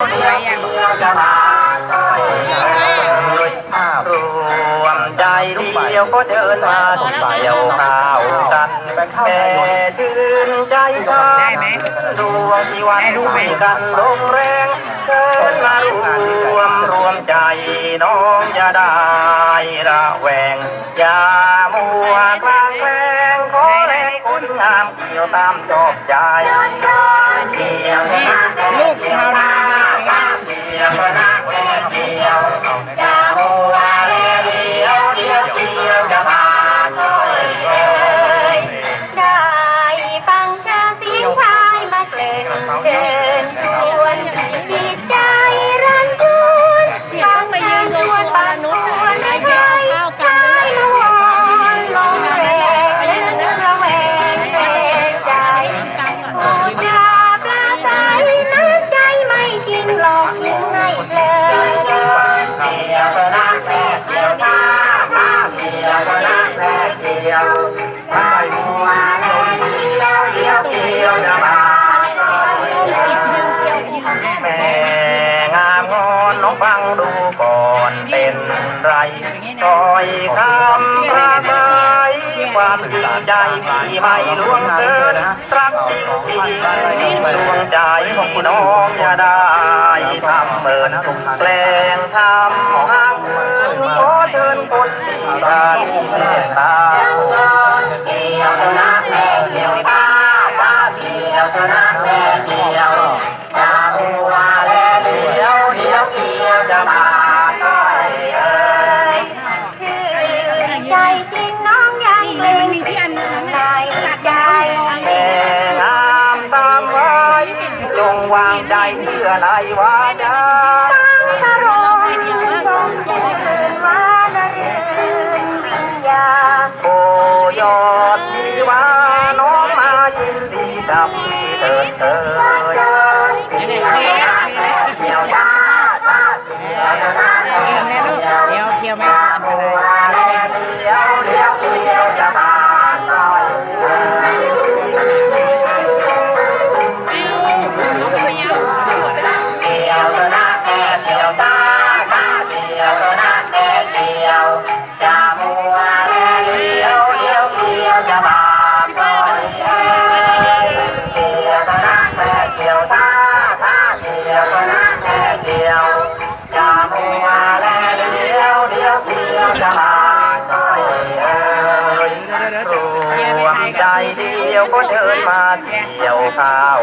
สวยยังรวมใจเดียวก็เดินมาเสี่ยวข้าวกันแม่ชื่นใจกันได้ไหมดวงที่วันให้กันลงแรงเชิญมารวมรวมใจน้องอย่าได้ระแวงอย่ามัวกลางแกล้งขอแรงคุณงามเกี่ยวตามจอบใจ ฟังดูก่อนเป็นไรคอยคำประกายความจริงใจพี่ไม่ลวงเกินรักจริงจริงดวงใจของน้องอย่าได้ ทำเมินแปลงทำห้างเมินขอเชิญคนที่รักเมตตาเกี่ยวนะแม่เกีย จงวางใจเพื่อในวาจาตั้งตารมทรงเจริญวานรื่นยาโอยอดทีวาน้องมายินดีดับเถิดเถิด รวมใจเดียวก็เดินมาเที่ยวข้าว